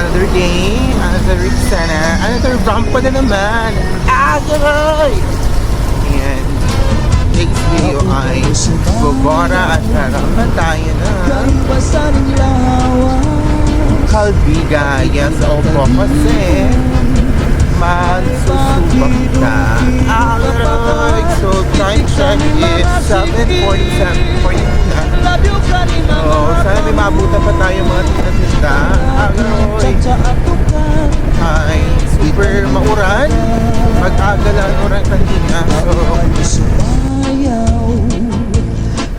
another day, another week sana, another rampa na naman. Agoy! Ayan. Next video ay Bogora at harapan tayo na Kalbiga. Yes, opo. Kasi magsusubak na. Agoy! So, time check is 7.47. 42 na. So, sana may mabutan pa tayo mga tita-tita. Agoy! ay super mauran. Mag-aga lang orang kanina. So,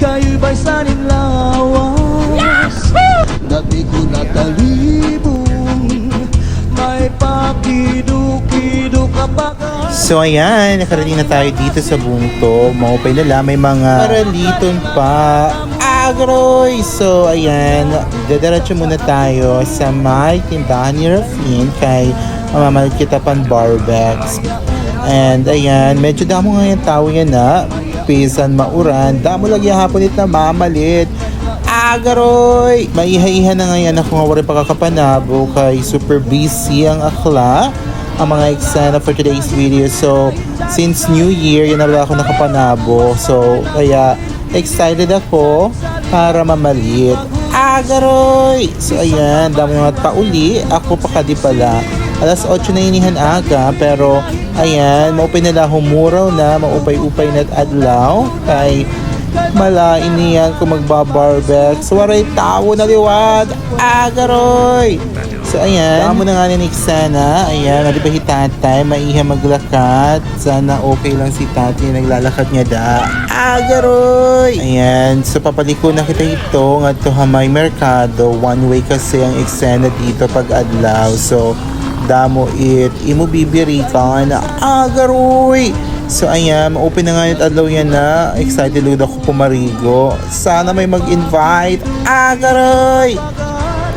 Kayo'y ba'y sanin lawas Dati ko natalibong May pakido-kido kapag so ayan, nakarating na tayo dito sa Bungto. Maupay nila, may mga paraliton pa. Agroy! So ayan, dadaratso muna tayo sa may tindahan ni Rafin kay mamamalit kita pan barbecks. And ayan, medyo damo nga yung tao yan na. Pisan mauran. Damo lagi hapon it na mamalit. Agaroy! Maiha-iha na ngayon ako nga wala pakakapanabo kay super busy ang akla ang mga eksena for today's video. So, since New Year, yun na wala ako nakapanabo. So, kaya excited ako para mamalit. Agaroy! So, ayan, dami mga pauli. Ako pa kadi pala. Alas 8 na inihan aga, pero ayan, maupay nila humuraw na, maupay-upay na adlaw. Kay malain niyan kung magbabarbect. So, waray tao na liwad. Agaroy! So, ayan. Damo na nga ni Sana. Ayan, mali ba hitatay? Maiha maglakad. Sana okay lang si tati na naglalakad niya da. Agaroy! Ayan. So, papaliko na kita ito. Nga to hamay merkado. One way kasi ang eksena dito pag adlaw. So, damo it. Imo bibiri ka na agaroy! So ayan, open na nga yung adlaw yan na. Excited load ako pumarigo. Sana may mag-invite. Agaroy!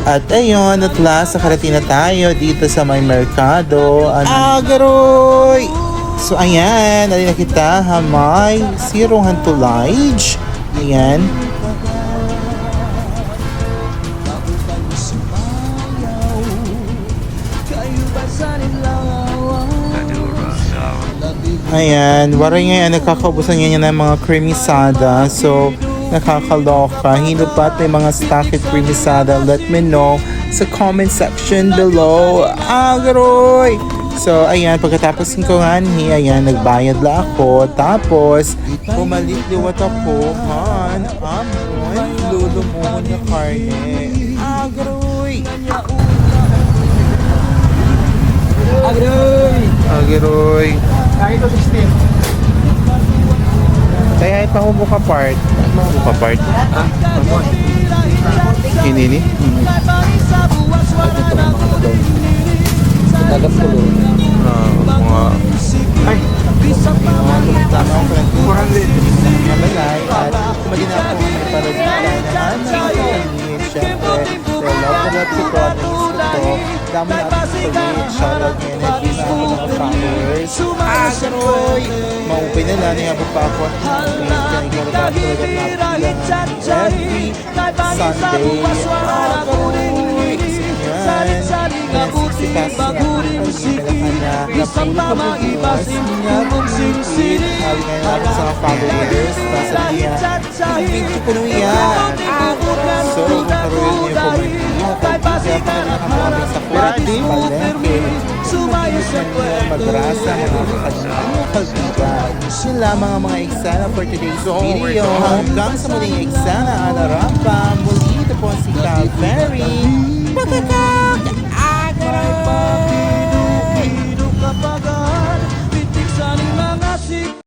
At ayun, at last, nakarating na tayo dito sa may merkado. Agaroy! So ayan, nalina kita, hamay, zero hantulage. Ayan. Ayan, waray ngayon, nakakaubusan niya ng mga cremisada. So, nakakaloka. Hinupat may mga stocked cremisada. Let me know sa comment section below. Agroy! So, ayan, pagkatapos ko nga ni, ayan, nagbayad la ako. Tapos, bumalik liwat ako, han, amon, lulumuhon na karne. Agroy! Agroy! Agroy! Kahit ito 16 Kaya ito mabuka part. Mabuka part. Ah, mamon Inini? Tagap ko lo Ah, mga... Ay! Mga lang. 400 Mabalay at kumagin ako may paragay naman ng kapalit. Siyempre, dahil love ko love to at gusto ko. Damo na ako sa palit. Shoutout ngayon at yun ako mga followers. Agaroy! Maupay na lang. Nangabot pa ako at kanigalaga talaga napilangan every Sunday. Na ako. Isang mama ibas niya kung Basta niya Video ko nung yan So, makaroon niyo po may Kaya pa nakakamami sa Pwede Palengke Sumayo sa Mga Yun lamang ang mga eksena for today's video Hanggang sa muling eksena Ana Rampa Muli ito po si Cal!